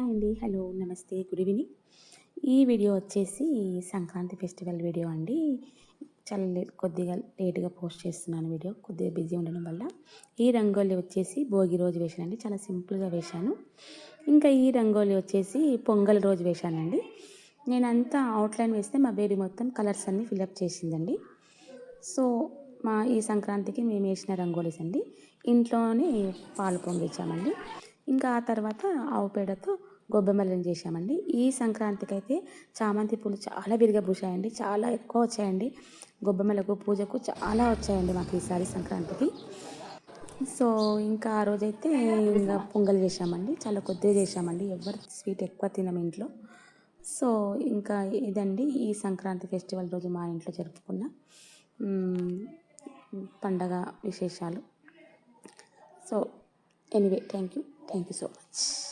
Hi అండి. Hello నమస్తే good evening. ఈ వీడియో వచ్చేసి సంక్రాంతి ఫెస్టివల్ వీడియో అండి. చాలా లేట్ కొద్దిగా లేట్గా పోస్ట్ చేస్తున్నాను వీడియో కొద్దిగా బిజీ ఉండడం వల్ల. ఈ రంగోలి వచ్చేసి భోగి రోజు వేసానండి చాలా సింపుల్గా వేశాను. ఇంకా ఈ రంగోలి వచ్చేసి పొంగల్ రోజు వేశానండి నేనంతా అవుట్లైన్ వేస్తే మా బేబీ మొత్తం కలర్స్ అన్నీ ఫిల్అప్ చేసిందండి. సో మా ఈ సంక్రాంతికి మేము వేసిన రంగోలీస్ అండి. ఇంట్లోనే పాలు పొంగించామండి ఇంకా ఆ తర్వాత ఆవు పేడతో గొబ్బెమ్మలను చేశామండి. ఈ సంక్రాంతికి అయితే చామంతి పూలు చాలా విరిగా పూసాయండి చాలా ఎక్కువ వచ్చాయండి. గొబ్బెమ్మలకు పూజకు చాలా వచ్చాయండి మాకు ఈసారి సంక్రాంతికి. సో ఇంకా ఆ రోజైతే ఇంకా పొంగల్ చేశామండి. చాలా కొద్దిగా చేశామండి. ఎవరు స్వీట్ ఎక్కువ తినం ఇంట్లో. సో ఇంకా ఇదండి ఈ సంక్రాంతి ఫెస్టివల్ రోజు మా ఇంట్లో జరుపుకున్న పండగ విశేషాలు. So anyway thank you thank you so much.